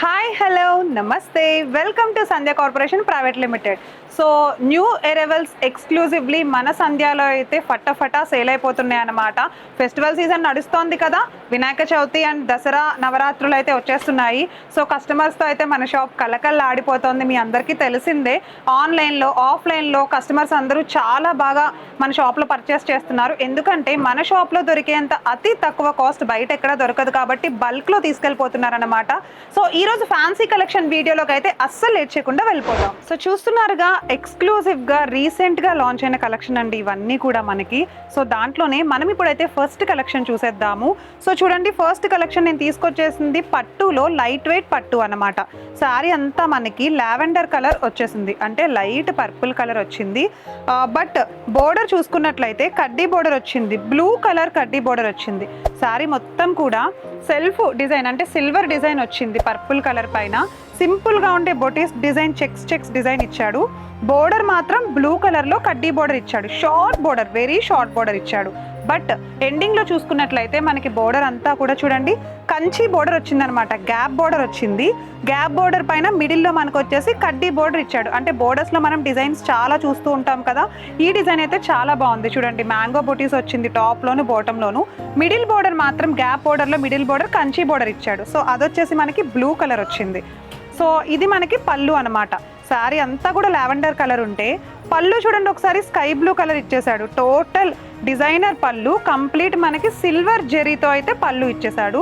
Hi, hello, నమస్తే. Welcome to Sandhya corporation private limited so new arrivals exclusively మన సంధ్యాలో అయితే ఫటాఫటా సేల్ అయిపోతున్నాయి అన్నమాట. ఫెస్టివల్ సీజన్ నడుస్తోంది కదా. వినాయక చవితి అండ్ దసరా నవరాత్రులు అయితే వచ్చేస్తున్నాయి. సో కస్టమర్స్తో అయితే మన షాప్ కలకల్లా ఆడిపోతోంది. మీ అందరికీ తెలిసిందే. ఆన్లైన్లో ఆఫ్లైన్లో కస్టమర్స్ అందరూ చాలా బాగా మన షాప్లో పర్చేస్ చేస్తున్నారు. ఎందుకంటే మన షాప్లో దొరికేంత అతి తక్కువ కాస్ట్ బయట ఎక్కడ దొరకదు కాబట్టి బల్క్లో తీసుకెళ్ళిపోతున్నారన్నమాట. సో ఈ రోజు ఫ్యాన్సీ కలెక్షన్ వీడియోలోకి అయితే అస్సలు లేట్ చేయకుండా వెళ్ళిపోతాం. సో చూస్తున్నారుగా ఎక్స్క్లూజివ్గా రీసెంట్గా లాంచ్ అయిన కలెక్షన్ అండి ఇవన్నీ కూడా మనకి. సో దాంట్లోనే మనం ఇప్పుడైతే ఫస్ట్ కలెక్షన్ చూసేద్దాము. సో చూడండి ఫస్ట్ కలెక్షన్ నేను తీసుకొచ్చేసింది పట్టులో లైట్ వెయిట్ పట్టు అనమాట శారీ అంతా మనకి లావెండర్ కలర్ వచ్చేసింది. అంటే లైట్ పర్పుల్ కలర్ వచ్చింది. బట్ బోర్డర్ చూసుకున్నట్లయితే కడ్డీ బోర్డర్ వచ్చింది. బ్లూ కలర్ కడ్డీ బోర్డర్ వచ్చింది. శారీ మొత్తం కూడా సెల్ఫ్ డిజైన్ అంటే సిల్వర్ డిజైన్ వచ్చింది పర్పుల్ కలర్ పైన. సింపుల్గా ఉండే buttis design checks checks design ఇచ్చాడు. బోర్డర్ మాత్రం బ్లూ కలర్లో కడ్డీ బోర్డర్ ఇచ్చాడు. Short border very short border ఇచ్చాడు. బట్ ఎండింగ్లో చూసుకున్నట్లయితే మనకి బోర్డర్ అంతా కూడా చూడండి కంచి బోర్డర్ వచ్చిందనమాట. గ్యాప్ బోర్డర్ వచ్చింది. గ్యాప్ బోర్డర్ పైన మిడిల్లో మనకు వచ్చేసి కడ్డీ బోర్డర్ ఇచ్చాడు. అంటే బోర్డర్స్లో మనం డిజైన్స్ చాలా చూస్తూ ఉంటాం కదా ఈ డిజైన్ అయితే చాలా బాగుంది. చూడండి మ్యాంగో బొటీస్ వచ్చింది టాప్ బాటంలోను మిడిల్ బోర్డర్ మాత్రం గ్యాప్ బోర్డర్లో మిడిల్ బోర్డర్ కంచి బోర్డర్ ఇచ్చాడు. సో అదొచ్చేసి మనకి బ్లూ కలర్ వచ్చింది. సో ఇది మనకి పళ్ళు అనమాట శారీ అంతా కూడా లావెండర్ కలర్ ఉంటే పళ్ళు చూడండి ఒకసారి స్కై బ్లూ కలర్ ఇచ్చేసాడు. టోటల్ డిజైనర్ పళ్ళు కంప్లీట్ మనకి సిల్వర్ జెరీతో అయితే పళ్ళు ఇచ్చేసాడు.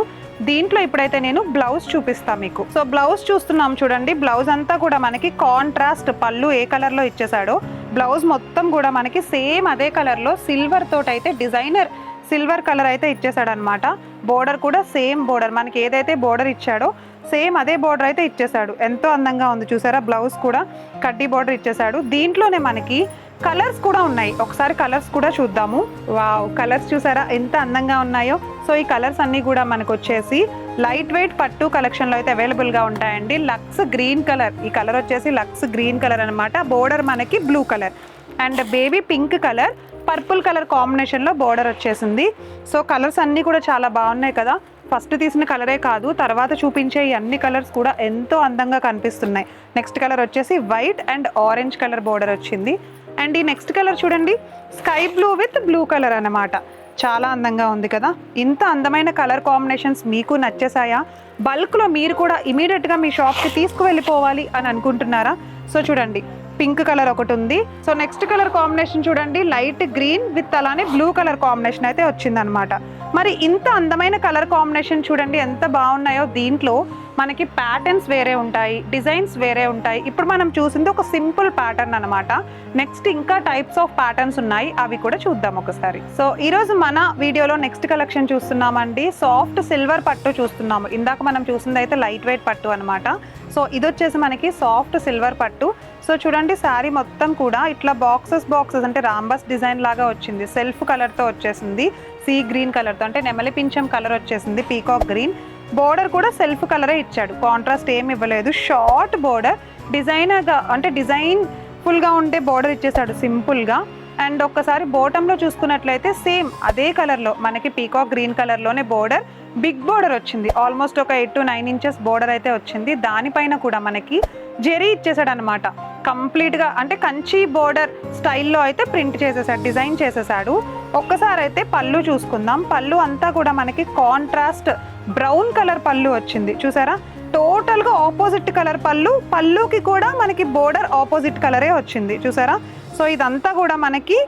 దీంట్లో ఇప్పుడైతే నేను బ్లౌజ్ చూపిస్తా మీకు. సో బ్లౌజ్ చూస్తున్నాం చూడండి బ్లౌజ్ అంతా కూడా మనకి కాంట్రాస్ట్ పళ్ళు ఏ కలర్లో ఇచ్చేసాడో బ్లౌజ్ మొత్తం కూడా మనకి సేమ్ అదే కలర్లో సిల్వర్ తోటైతే అయితే డిజైనర్ సిల్వర్ కలర్ అయితే ఇచ్చేసాడనమాట బోర్డర్ కూడా సేమ్ బోర్డర్ మనకి ఏదైతే బోర్డర్ ఇచ్చాడో సేమ్ అదే బోర్డర్ అయితే ఇచ్చేసాడు ఎంతో అందంగా ఉంది చూసారా? బ్లౌజ్ కూడా కడ్డీ బార్డర్ ఇచ్చేసాడు దీంట్లోనే మనకి కలర్స్ కూడా ఉన్నాయి. ఒకసారి కలర్స్ కూడా చూద్దాము. వావ్ కలర్స్ చూసారా? ఎంత అందంగా ఉన్నాయో. సో ఈ కలర్స్ అన్నీ కూడా మనకు వచ్చేసి లైట్ వెయిట్ పట్టు కలెక్షన్లో అయితే అవైలబుల్గా ఉంటాయండి. లక్స్ గ్రీన్ కలర్ ఈ కలర్ వచ్చేసి లక్స్ గ్రీన్ కలర్ అనమాట బోర్డర్ మనకి blue colour and baby pink colour purple colour కాంబినేషన్లో బోర్డర్ వచ్చేసింది. సో కలర్స్ అన్నీ కూడా చాలా బాగున్నాయి కదా. ఫస్ట్ తీసిన కలరే కాదు తర్వాత చూపించే ఈ అన్ని కలర్స్ కూడా ఎంతో అందంగా కనిపిస్తున్నాయి. నెక్స్ట్ కలర్ వచ్చేసి white and orange colour border వచ్చింది. అండ్ ఈ నెక్స్ట్ కలర్ చూడండి sky blue with blue colour అనమాట చాలా అందంగా ఉంది కదా? ఇంత అందమైన కలర్ కాంబినేషన్స్ మీకు నచ్చేసాయా? బల్క్లో మీరు కూడా ఇమీడియట్గా మీ షాప్కి తీసుకువెళ్ళిపోవాలి అని అనుకుంటున్నారా? సో చూడండి పింక్ కలర్ ఒకటి ఉంది. సో నెక్స్ట్ కలర్ కాంబినేషన్ చూడండి లైట్ గ్రీన్ విత్ అలానే బ్లూ కలర్ కాంబినేషన్ అయితే వచ్చిందనమాట మరి ఇంత అందమైన కలర్ కాంబినేషన్ చూడండి ఎంత బాగున్నాయో దీంట్లో. మనకి ప్యాటర్న్స్ వేరే ఉంటాయి డిజైన్స్ వేరే ఉంటాయి. ఇప్పుడు మనం చూసింది ఒక సింపుల్ ప్యాటర్న్ అనమాట నెక్స్ట్ ఇంకా టైప్స్ ఆఫ్ ప్యాటర్న్స్ ఉన్నాయి అవి కూడా చూద్దాం ఒకసారి. సో ఈరోజు మన వీడియోలో నెక్స్ట్ కలెక్షన్ చూస్తున్నామండి. సాఫ్ట్ సిల్వర్ పట్టు చూస్తున్నాము. ఇందాక మనం చూసింది అయితే లైట్ వెయిట్ పట్టు అనమాట సో ఇది వచ్చేసి మనకి సాఫ్ట్ సిల్వర్ పట్టు. సో చూడండి శారీ మొత్తం కూడా ఇట్లా బాక్సెస్ బాక్సెస్ అంటే రాంబస్ డిజైన్ లాగా వచ్చింది. సెల్ఫ్ కలర్తో వచ్చేసింది. సీ గ్రీన్ కలర్తో అంటే నెమలి పింఛం కలర్ వచ్చేసింది పీకాక్ గ్రీన్. బోర్డర్ కూడా సెల్ఫ్ కలరే ఇచ్చాడు. కాంట్రాస్ట్ ఏమి ఇవ్వలేదు. షార్ట్ బోర్డర్ డిజైనర్గా అంటే డిజైన్ ఫుల్గా ఉండే బోర్డర్ ఇచ్చేసాడు సింపుల్గా. అండ్ ఒక్కసారి బోటంలో చూసుకున్నట్లయితే సేమ్ అదే కలర్లో మనకి పీకాక్ గ్రీన్ కలర్లోనే బోర్డర్. బిగ్ బోర్డర్ వచ్చింది. ఆల్మోస్ట్ ఒక eight to nine inches border అయితే వచ్చింది. దానిపైన కూడా మనకి జెరీ ఇచ్చేసాడు అనమాట కంప్లీట్గా అంటే కంచి బోర్డర్ స్టైల్లో అయితే ప్రింట్ చేసేసాడు డిజైన్ చేసేసాడు. ఒక్కసారి అయితే పళ్ళు చూసుకుందాం. పళ్ళు అంతా కూడా మనకి కాంట్రాస్ట్ బ్రౌన్ కలర్ పళ్ళు వచ్చింది. చూసారా? టోటల్గా ఆపోజిట్ కలర్ పళ్ళు పళ్ళుకి కూడా మనకి బోర్డర్ ఆపోజిట్ కలరే వచ్చింది. చూసారా? సో ఇదంతా కూడా మనకి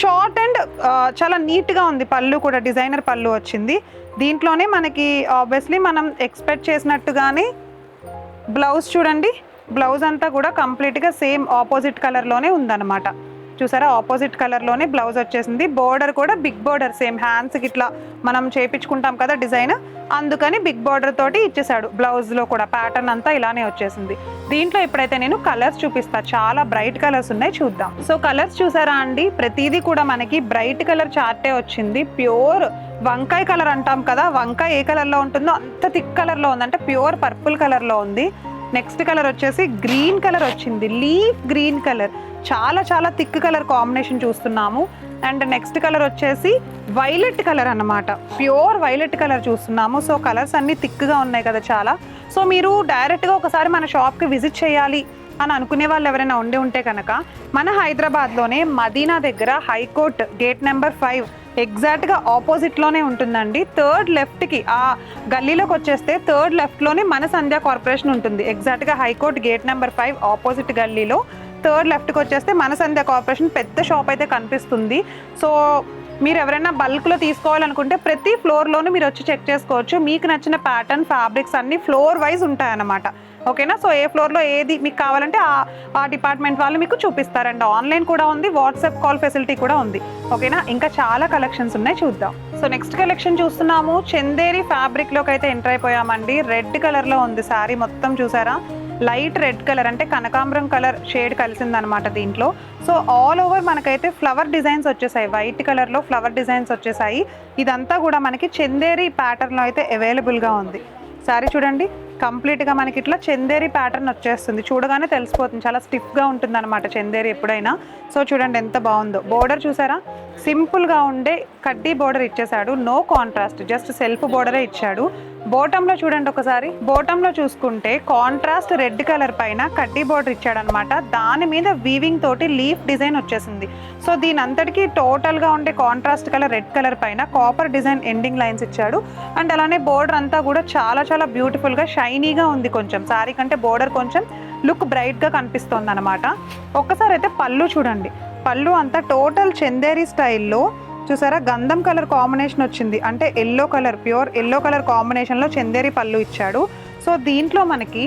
షార్ట్ అండ్ చాలా నీట్గా ఉంది పళ్ళు కూడా డిజైనర్ పళ్ళు వచ్చింది. దీంట్లోనే మనకి ఆబ్వియస్లీ మనం ఎక్స్పెక్ట్ చేసినట్టుగానే బ్లౌజ్ చూడండి. బ్లౌజ్ అంతా కూడా కంప్లీట్గా సేమ్ ఆపోజిట్ కలర్లోనే ఉందన్నమాట. చూసారా? ఆపోజిట్ కలర్లోనే బ్లౌజ్ వచ్చేసింది. బోర్డర్ కూడా బిగ్ బోర్డర్ సేమ్ హ్యాండ్స్కి ఇట్లా మనం చేపించుకుంటాం కదా డిజైన్. అందుకని బిగ్ బోర్డర్ తోటి ఇచ్చేసాడు. బ్లౌజ్లో కూడా ప్యాటర్న్ అంతా ఇలానే వచ్చేసింది. దీంట్లో ఇప్పుడైతే నేను కలర్స్ చూపిస్తా చాలా బ్రైట్ కలర్స్ ఉన్నాయి చూద్దాం. సో కలర్స్ చూసారా అండి? ప్రతిదీ కూడా మనకి బ్రైట్ కలర్ చార్టే వచ్చింది. ప్యూర్ వంకాయ కలర్ అంటాం కదా వంకాయ ఏ కలర్లో ఉంటుందో అంత థిక్ కలర్లో ఉంది. అంటే ప్యూర్ పర్పుల్ కలర్లో ఉంది. నెక్స్ట్ కలర్ వచ్చేసి గ్రీన్ కలర్ వచ్చింది. Leaf green colour. చాలా చాలా థిక్ కలర్ కాంబినేషన్ చూస్తున్నాము. అండ్ నెక్స్ట్ కలర్ వచ్చేసి వైలెట్ కలర్ అన్నమాట. ప్యూర్ వైలెట్ కలర్ చూస్తున్నాము. సో కలర్స్ అన్ని థిక్గా ఉన్నాయి కదా చాలా. సో మీరు డైరెక్ట్గా ఒకసారి మన షాప్కి విజిట్ చేయాలి అని అనుకునే వాళ్ళు ఎవరైనా ఉండి ఉంటే కనుక మన హైదరాబాద్లోనే మదీనా దగ్గర హైకోర్ట్ గేట్ నెంబర్ ఫైవ్ ఎగ్జాక్ట్గా ఆపోజిట్లోనే ఉంటుందండి. థర్డ్ లెఫ్ట్కి ఆ గల్లీలోకి వచ్చేస్తే థర్డ్ లెఫ్ట్లోనే మన సంధ్యా కార్పొరేషన్ ఉంటుంది. ఎగ్జాక్ట్గా high court gate number five opposite గల్లీలో. థర్డ్ లెఫ్ట్కి వచ్చేస్తే మన సంధ్యా కార్పొరేషన్ పెద్ద షాప్ అయితే కనిపిస్తుంది. సో మీరు ఎవరైనా బల్క్లో తీసుకోవాలనుకుంటే ప్రతి ఫ్లోర్లోనూ మీరు వచ్చి చెక్ చేసుకోవచ్చు. మీకు నచ్చిన ప్యాటర్న్ ఫ్యాబ్రిక్స్ అన్ని ఫ్లోర్ వైజ్ ఉంటాయన్నమాట. ఓకేనా? సో ఏ ఫ్లోర్లో ఏది మీకు కావాలంటే ఆ ఆ డిపార్ట్మెంట్ వాళ్ళు మీకు చూపిస్తారండి. ఆన్లైన్ కూడా ఉంది వాట్సాప్ కాల్ ఫెసిలిటీ కూడా ఉంది. ఓకేనా? ఇంకా చాలా కలెక్షన్స్ ఉన్నాయి చూద్దాం. సో నెక్స్ట్ కలెక్షన్ చూస్తున్నాము. చందేరి ఫ్యాబ్రిక్లోకి అయితే ఎంటర్ అయిపోయామండి. రెడ్ కలర్లో ఉంది శారీ మొత్తం చూసారా? లైట్ రెడ్ కలర్ అంటే కనకాంబరం కలర్ షేడ్ కలిసిందనమాట దీంట్లో. సో ఆల్ ఓవర్ మనకైతే ఫ్లవర్ డిజైన్స్ వచ్చేసాయి. వైట్ కలర్లో ఫ్లవర్ డిజైన్స్ వచ్చేసాయి. ఇదంతా కూడా మనకి చందేరి ప్యాటర్న్లో అయితే అవైలబుల్గా ఉంది. సారీ చూడండి. కంప్లీట్గా మనకి ఇట్లా చందేరి ప్యాటర్న్ వచ్చేస్తుంది. చూడగానే తెలిసిపోతుంది. చాలా స్టిఫ్గా ఉంటుంది అనమాట చందేరి ఎప్పుడైనా. సో చూడండి ఎంత బాగుందో. బోర్డర్ చూసారా? సింపుల్గా ఉండే కడ్డీ బోర్డర్ ఇచ్చేసాడు. నో కాంట్రాస్ట్ జస్ట్ సెల్ఫ్ బోర్డరే ఇచ్చాడు. బోటంలో చూడండి ఒకసారి. బోటంలో చూసుకుంటే కాంట్రాస్ట్ రెడ్ కలర్ పైన కడ్డీ బోర్డర్ ఇచ్చాడనమాట. దాని మీద వీవింగ్ తోటి లీఫ్ డిజైన్ వచ్చేసింది. సో దీని అంతటికి టోటల్గా ఉండే కాంట్రాస్ట్ కలర్ రెడ్ కలర్ పైన కాపర్ డిజైన్ ఎండింగ్ లైన్స్ ఇచ్చాడు. అండ్ అలానే బోర్డర్ అంతా కూడా చాలా చాలా బ్యూటిఫుల్గా షైనీగా ఉంది కొంచెం. శారీ కంటే బోర్డర్ కొంచెం లుక్ బ్రైట్గా కనిపిస్తుంది అనమాట ఒక్కసారి అయితే పళ్ళు చూడండి. పళ్ళు అంతా టోటల్ చందేరి స్టైల్లో చూసారా? గంధం కలర్ కాంబినేషన్ వచ్చింది. అంటే yellow colour pure yellow colour కాంబినేషన్లో చందేరి పళ్ళు ఇచ్చాడు. సో దీంట్లో మనకి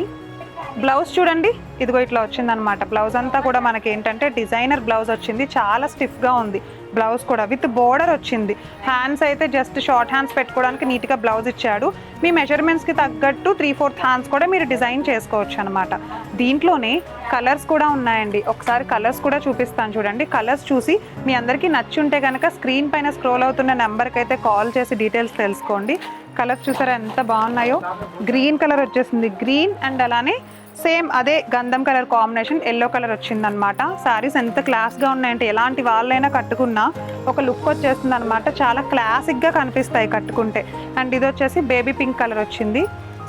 బ్లౌజ్ చూడండి. ఇదిగో ఇట్లా వచ్చిందనమాట బ్లౌజ్ అంతా కూడా మనకి ఏంటంటే డిజైనర్ బ్లౌజ్ వచ్చింది. చాలా స్టిఫ్గా ఉంది. బ్లౌజ్ కూడా విత్ బోర్డర్ వచ్చింది. హ్యాండ్స్ అయితే జస్ట్ షార్ట్ హ్యాండ్స్ పెట్టుకోవడానికి నీట్గా బ్లౌజ్ ఇచ్చాడు. మీ మెజర్మెంట్స్కి తగ్గట్టు త్రీ ఫోర్త్ హ్యాండ్స్ కూడా మీరు డిజైన్ చేసుకోవచ్చు అనమాట దీంట్లోనే కలర్స్ కూడా ఉన్నాయండి. ఒకసారి కలర్స్ కూడా చూపిస్తాను చూడండి. కలర్స్ చూసి మీ అందరికీ నచ్చి ఉంటే కనుక స్క్రీన్ పైన స్క్రోల్ అవుతున్న నెంబర్కి అయితే కాల్ చేసి డీటెయిల్స్ తెలుసుకోండి. కలర్స్ చూసారా ఎంత బాగున్నాయో? గ్రీన్ కలర్ వచ్చేసింది. గ్రీన్ అండ్ అలానే సేమ్ అదే గంధం కలర్ కాంబినేషన్ ఎల్లో కలర్ వచ్చిందనమాట శారీస్ ఎంత క్లాస్గా ఉన్నాయంటే ఎలాంటి వాళ్ళైనా కట్టుకున్నా ఒక లుక్ వచ్చేస్తుంది అనమాట చాలా క్లాసిక్గా కనిపిస్తాయి కట్టుకుంటే. అండ్ ఇది వచ్చేసి బేబీ పింక్ కలర్ వచ్చింది.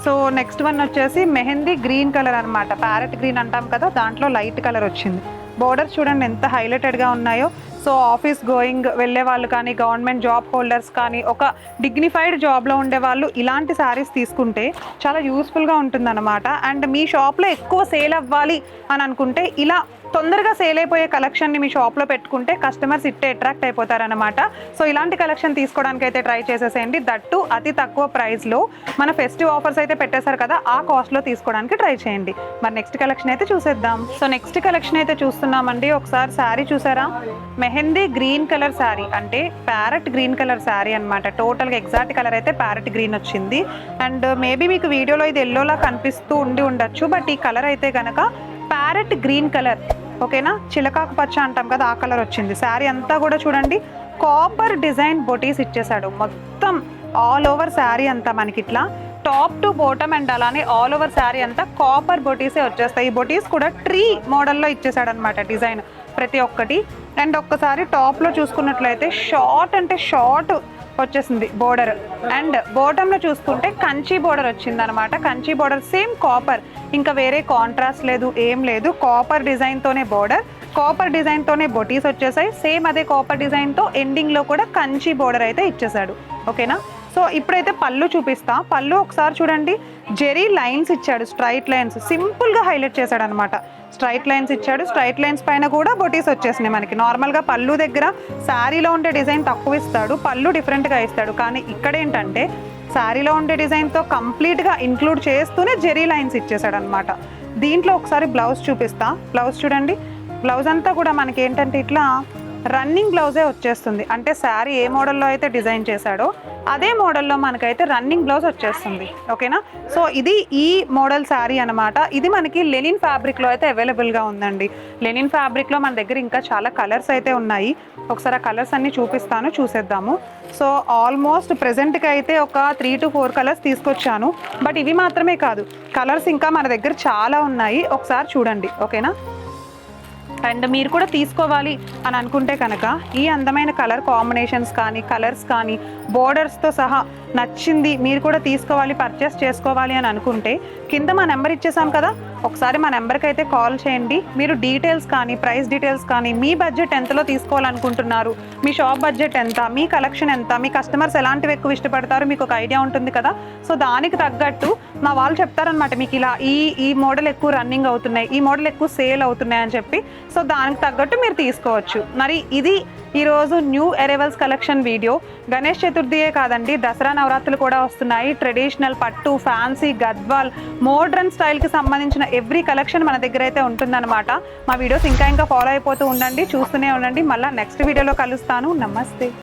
సో నెక్స్ట్ వన్ వచ్చేసి మెహందీ గ్రీన్ కలర్ అనమాట ప్యారెట్ గ్రీన్ అంటాం కదా దాంట్లో లైట్ కలర్ వచ్చింది. బోర్డర్స్ చూడండి ఎంత హైలైటెడ్గా ఉన్నాయో. సో ఆఫీస్ గోయింగ్ వెళ్ళే వాళ్ళు కానీ గవర్నమెంట్ జాబ్ హోల్డర్స్ కానీ ఒక డిగ్నిఫైడ్ జాబ్లో ఉండే వాళ్ళు ఇలాంటి శారీస్ తీసుకుంటే చాలా యూస్ఫుల్గా ఉంటుందన్నమాట. అండ్ మీ షాప్లో ఎక్కువ సేల్ అవ్వాలి అని అనుకుంటే ఇలా తొందరగా సేల్ అయిపోయే కలెక్షన్ని మీ షాప్లో పెట్టుకుంటే కస్టమర్స్ ఇట్టే అట్రాక్ట్ అయిపోతారనమాట సో ఇలాంటి కలెక్షన్ తీసుకోవడానికి అయితే ట్రై చేసేసేయండి. దట్టు అతి తక్కువ ప్రైస్లో మన ఫెస్టివ్ ఆఫర్స్ అయితే పెట్టేశారు కదా ఆ కాస్ట్లో తీసుకోవడానికి ట్రై చేయండి. మరి నెక్స్ట్ కలెక్షన్ అయితే చూసేద్దాం. సో నెక్స్ట్ కలెక్షన్ అయితే చూస్తున్నామండి. ఒకసారి శారీ చూసారా? Mehndi green colour sari. అంటే ప్యారెట్ గ్రీన్ కలర్ శారీ అనమాట టోటల్గా ఎగ్జాక్ట్ కలర్ అయితే ప్యారెట్ గ్రీన్ వచ్చింది. అండ్ మేబీ మీకు వీడియోలో ఇది ఎల్లోలా కనిపిస్తూ ఉండి ఉండొచ్చు. బట్ ఈ కలర్ అయితే కనుక ప్యారెట్ గ్రీన్ కలర్ ఓకేనా? చిలకాకు పచ్చ అంటాం కదా ఆ కలర్ వచ్చింది. శారీ అంతా కూడా చూడండి కాపర్ డిజైన్ బొటీస్ ఇచ్చేసాడు మొత్తం ఆల్ ఓవర్ శారీ అంతా మనకి ఇట్లా టాప్ టు బాటమ్ అండ్ అలానే ఆల్ ఓవర్ శారీ అంతా కాపర్ బొటీసే వచ్చేస్తాయి. ఈ బొటీస్ కూడా ట్రీ మోడల్లో ఇచ్చేసాడు అనమాట డిజైన్ ప్రతి ఒక్కటి. అండ్ ఒక్కసారి టాప్లో చూసుకున్నట్లయితే షార్ట్ అంటే షార్ట్ వచ్చేసింది బోర్డర్. అండ్ బాటంలో చూసుకుంటే కంచి బోర్డర్ వచ్చింది అనమాట కంచి బోర్డర్ సేమ్ కాపర్ ఇంకా వేరే కాంట్రాస్ట్ లేదు ఏం లేదు. కాపర్ డిజైన్తోనే బోర్డర్ కాపర్ డిజైన్తోనే బొటీస్ వచ్చేసాయి. సేమ్ అదే కాపర్ డిజైన్తో ఎండింగ్లో కూడా కంచి బోర్డర్ అయితే ఇచ్చేసాడు. ఓకేనా సో ఇప్పుడైతే పళ్ళు చూపిస్తా. పళ్ళు ఒకసారి చూడండి. జెరీ లైన్స్ ఇచ్చాడు స్ట్రైట్ లైన్స్. సింపుల్గా హైలైట్ చేశాడు అనమాట స్ట్రైట్ లైన్స్ ఇచ్చాడు స్ట్రైట్ లైన్స్ పైన కూడా బొటీస్ వచ్చేసినాయి మనకి. నార్మల్గా పళ్ళు దగ్గర శారీలో ఉండే డిజైన్ తక్కువ ఇస్తాడు పళ్ళు డిఫరెంట్గా ఇస్తాడు. కానీ ఇక్కడ ఏంటంటే శారీలో ఉండే డిజైన్తో కంప్లీట్గా ఇంక్లూడ్ చేస్తూనే జెరీ లైన్స్ ఇచ్చేసాడు అనమాట దీంట్లో ఒకసారి బ్లౌజ్ చూపిస్తా. బ్లౌజ్ చూడండి. బ్లౌజ్ అంతా కూడా మనకి ఏంటంటే ఇట్లా రన్నింగ్ బ్లౌజే వచ్చేస్తుంది. అంటే శారీ ఏ మోడల్లో అయితే డిజైన్ చేశాడో అదే మోడల్లో మనకైతే రన్నింగ్ బ్లౌజ్ వచ్చేస్తుంది. ఓకేనా? సో ఇది ఈ మోడల్ శారీ అనమాట ఇది మనకి లెనిన్ ఫ్యాబ్రిక్లో అయితే అవైలబుల్గా ఉందండి. లెనిన్ ఫ్యాబ్రిక్లో మన దగ్గర ఇంకా చాలా కలర్స్ అయితే ఉన్నాయి. ఒకసారి ఆ కలర్స్ అన్నీ చూపిస్తాను చూసేద్దాము. సో ఆల్మోస్ట్ ప్రజెంట్కి అయితే ఒక త్రీ టు ఫోర్ కలర్స్ తీసుకొచ్చాను. బట్ ఇవి మాత్రమే కాదు కలర్స్ ఇంకా మన దగ్గర చాలా ఉన్నాయి. ఒకసారి చూడండి. ఓకేనా? అండ్ మీరు కూడా తీసుకోవాలి అని అనుకుంటే కనుక ఈ అందమైన కలర్ కాంబినేషన్స్ కానీ కలర్స్ కానీ బోర్డర్స్తో సహా నచ్చింది మీరు కూడా తీసుకోవాలి పర్చేస్ చేసుకోవాలి అని అనుకుంటే కింద మా నెంబర్ ఇచ్చేసాం కదా ఒకసారి మా నెంబర్కి అయితే కాల్ చేయండి. మీరు డీటెయిల్స్ కానీ ప్రైస్ డీటెయిల్స్ కానీ మీ బడ్జెట్ ఎంతలో తీసుకోవాలనుకుంటున్నారు? మీ షాప్ బడ్జెట్ ఎంత? మీ కలెక్షన్ ఎంత? మీ కస్టమర్స్ ఎలాంటివి ఎక్కువ ఇష్టపడతారు? మీకు ఒక ఐడియా ఉంటుంది కదా? సో దానికి తగ్గట్టు మా వాళ్ళు చెప్తారనమాట మీకు ఇలా ఈ ఈ మోడల్ ఎక్కువ రన్నింగ్ అవుతున్నాయి ఈ మోడల్ ఎక్కువ సేల్ అవుతున్నాయి అని చెప్పి. సో దానికి తగ్గట్టు మీరు తీసుకోవచ్చు. మరి ఇది ఈరోజు new arrivals collection video. Ganesh చతుర్థియే కాదండి దసరా నవరాత్రులు కూడా వస్తున్నాయి. ట్రెడిషనల్ పట్టు ఫ్యాన్సీ గద్వాల్ మోడ్రన్ స్టైల్కి సంబంధించిన ఎవ్రీ కలెక్షన్ మన దగ్గర అయితే ఉంటుందన్నమాట. మా వీడియోస్ ఇంకా ఇంకా ఫాలో అయిపోతూ ఉండండి చూస్తూనే ఉండండి. మళ్ళీ నెక్స్ట్ వీడియోలో కలుస్తాను. నమస్తే.